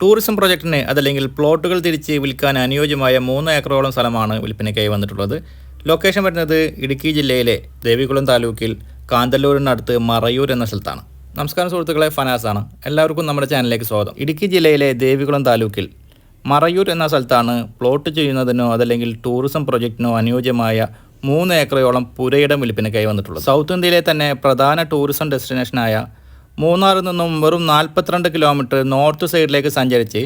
Tourism പ്രൊജക്ടിന് അതല്ലെങ്കിൽ പ്ലോട്ടുകൾ തിരിച്ച് വിൽക്കാൻ അനുയോജ്യമായ മൂന്ന് ഏക്കറോളം സ്ഥലമാണ് വിൽപ്പനയ്ക്കായി വന്നിട്ടുള്ളത്. ലൊക്കേഷൻ വരുന്നത് ഇടുക്കി ജില്ലയിലെ ദേവികുളം താലൂക്കിൽ കാന്തല്ലൂരിനടുത്ത് മറയൂർ എന്ന സ്ഥലത്താണ്. നമസ്കാരം സുഹൃത്തുക്കളെ ഫനാസാണ് എല്ലാവർക്കും നമ്മുടെ ചാനലിലേക്ക് സ്വാഗതം. ഇടുക്കി ജില്ലയിലെ ദേവികുളം താലൂക്കിൽ മറയൂർ എന്ന സ്ഥലത്താണ് പ്ലോട്ട് ചെയ്യുന്നതിനോ അതല്ലെങ്കിൽ ടൂറിസം പ്രൊജക്റ്റിനോ അനുയോജ്യമായ മൂന്ന് ഏക്കറയോളം പുരയിടം വിൽപ്പനയ്ക്കായി വന്നിട്ടുള്ളത്. സൗത്ത് ഇന്ത്യയിലെ തന്നെ പ്രധാന ടൂറിസം ഡെസ്റ്റിനേഷനായ മൂന്നാറിൽ നിന്നും വെറും നാൽപ്പത്തിരണ്ട് കിലോമീറ്റർ നോർത്ത് സൈഡിലേക്ക് സഞ്ചരിച്ച്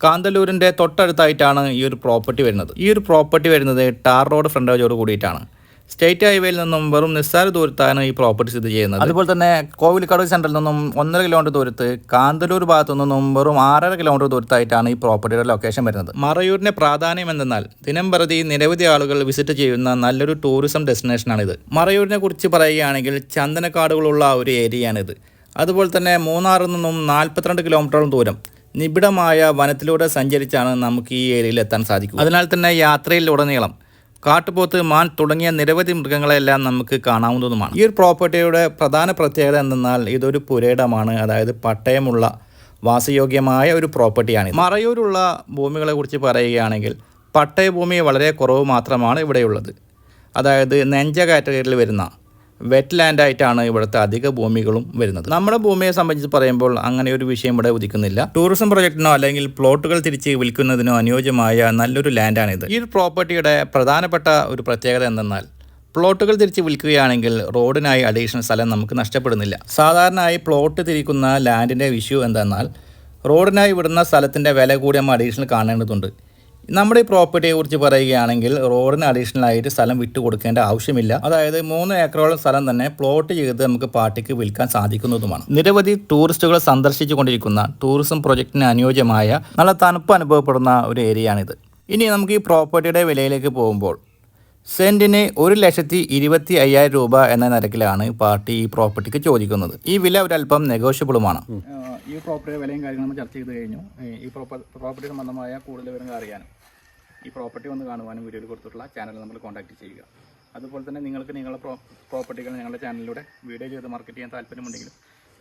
കാന്തല്ലൂരിന്റെ തൊട്ടടുത്തായിട്ടാണ് ഈ ഒരു പ്രോപ്പർട്ടി വരുന്നത്. ഈ ഒരു പ്രോപ്പർട്ടി വരുന്നത് ടാർ റോഡ് ഫ്രണ്ടേജോട് കൂടിയിട്ടാണ്. സ്റ്റേറ്റ് ഹൈവേയിൽ നിന്നും വെറും നിസ്സാര ദൂരത്താണ് ഈ പ്രോപ്പർട്ടി സ്ഥിതി ചെയ്യുന്നത്. അതുപോലെ തന്നെ കോവിൽക്കടവ് സെന്ററിൽ നിന്നും ഒന്നര കിലോമീറ്റർ ദൂരത്ത് കാന്തല്ലൂർ ഭാഗത്തു നിന്നും വെറും ആറര കിലോമീറ്റർ ദൂരത്തായിട്ടാണ് ഈ പ്രോപ്പർട്ടിയുടെ ലൊക്കേഷൻ വരുന്നത്. മറയൂരിന്റെ പ്രാധാന്യം എന്തെന്നാൽ ദിനം പ്രതി നിരവധി ആളുകൾ വിസിറ്റ് ചെയ്യുന്ന നല്ലൊരു ടൂറിസം ഡെസ്റ്റിനേഷനാണിത് മറയൂരിനെ കുറിച്ച് പറയുകയാണെങ്കിൽ ചന്ദനക്കാടുകളുള്ള ഒരു ഏരിയയാണിത് അതുപോലെ തന്നെ മൂന്നാറിൽ നിന്നും നാൽപ്പത്തിരണ്ട് കിലോമീറ്ററോളം ദൂരം നിബിഡമായ വനത്തിലൂടെ സഞ്ചരിച്ചാണ് നമുക്ക് ഈ ഏരിയയിൽ എത്താൻ സാധിക്കും അതിനാൽ തന്നെ യാത്രയിലുടനീളം കാട്ടുപോത്ത് മാൻ തുടങ്ങിയ നിരവധി മൃഗങ്ങളെല്ലാം നമുക്ക് കാണാവുന്നതുമാണ്. ഈ ഒരു പ്രോപ്പർട്ടിയുടെ പ്രധാന പ്രത്യേകത എന്തെന്നാൽ ഇതൊരു പുരയിടമാണ് അതായത് പട്ടയമുള്ള വാസയോഗ്യമായ ഒരു പ്രോപ്പർട്ടിയാണ് മറയൂരുള്ള ഭൂമികളെക്കുറിച്ച് പറയുകയാണെങ്കിൽ പട്ടയ പട്ടയഭൂമി വളരെ കുറവ് മാത്രമാണ് ഇവിടെയുള്ളത്. അതായത് നെഞ്ച കാറ്റഗറിയിൽ വരുന്ന വെറ്റ് ലാൻഡായിട്ടാണ് ഇവിടുത്തെ അധിക ഭൂമികളും വരുന്നത്. നമ്മുടെ ഭൂമിയെ സംബന്ധിച്ച് പറയുമ്പോൾ അങ്ങനെ ഒരു വിഷയം ഇവിടെ ഉദിക്കുന്നില്ല. ടൂറിസം പ്രൊജക്ടിനോ അല്ലെങ്കിൽ പ്ലോട്ടുകൾ തിരിച്ച് വിൽക്കുന്നതിനോ അനുയോജ്യമായ നല്ലൊരു ലാൻഡാണിത്. ഈ പ്രോപ്പർട്ടിയുടെ പ്രധാനപ്പെട്ട ഒരു പ്രത്യേകത എന്തെന്നാൽ പ്ലോട്ടുകൾ തിരിച്ച് വിൽക്കുകയാണെങ്കിൽ റോഡിനായി അഡീഷണൽ സ്ഥലം നമുക്ക് നഷ്ടപ്പെടുന്നില്ല. സാധാരണയായി പ്ലോട്ട് തിരിക്കുന്ന ലാൻഡിന്റെ ഇഷ്യൂ എന്തെന്നാൽ റോഡിനായി വിടുന്ന സ്ഥലത്തിന്റെ വില കൂടി നമ്മൾ അഡീഷണൽ കാണേണ്ടതുണ്ട്. നമ്മുടെ ഈ പ്രോപ്പർട്ടിയെ കുറിച്ച് പറയുകയാണെങ്കിൽ റോഡിന് അഡീഷണൽ ആയിട്ട് സ്ഥലം വിട്ടു കൊടുക്കേണ്ട ആവശ്യമില്ല. അതായത് മൂന്ന് ഏക്കറോളം സ്ഥലം തന്നെ പ്ലോട്ട് ചെയ്ത് നമുക്ക് പാർട്ടിക്ക് വിൽക്കാൻ സാധിക്കുന്നതുമാണ് നിരവധി ടൂറിസ്റ്റുകൾ സന്ദർശിച്ചു കൊണ്ടിരിക്കുന്ന ടൂറിസം പ്രൊജക്ടിന് അനുയോജ്യമായ നല്ല തണുപ്പ് അനുഭവപ്പെടുന്ന ഒരു ഏരിയയാണിത് ഇനി നമുക്ക് ഈ പ്രോപ്പർട്ടിയുടെ വിലയിലേക്ക് പോകുമ്പോൾ സെന്റിന് ഒരു ലക്ഷത്തി ഇരുപത്തി അയ്യായിരം രൂപ എന്ന നിരക്കിലാണ് പാർട്ടി ഈ പ്രോപ്പർട്ടിക്ക് ചോദിക്കുന്നത്. ഈ വില ഒരല്പം നെഗോഷ്യബിളുമാണ് ഈ പ്രോപ്പർട്ടിയുടെ വിലയും കാര്യങ്ങളും നമ്മൾ ചർച്ച ചെയ്ത് കഴിഞ്ഞു. ഈ പ്രോപ്പർട്ടി സംബന്ധമായ കൂടുതൽ വിവരങ്ങൾ അറിയാനും. ഈ പ്രോപ്പർട്ടി ഒന്ന് കാണുവാനും വീഡിയോയിൽ കൊടുത്തിട്ടുള്ള ചാനൽ നമ്മൾ കോൺടാക്ട് ചെയ്യുക. അതുപോലെ തന്നെ നിങ്ങൾക്ക് നിങ്ങളുടെ പ്രോ പ്രോപ്പർട്ടികൾ ഞങ്ങളുടെ ചാനലിലൂടെ വീഡിയോ ചെയ്ത് മാർക്കറ്റ് ചെയ്യാൻ താല്പര്യമുണ്ടെങ്കിലും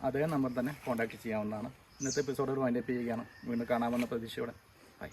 അതേ നമ്പർ തന്നെ കോൺടാക്ട് ചെയ്യാവുന്നതാണ്. ഇന്നത്തെ എപ്പിസോഡ് ഒരു വൈൻഡപ്പ് ചെയ്യുകയാണ്. വീണ്ടും കാണാമെന്ന പ്രതീക്ഷയോടെ. ബൈ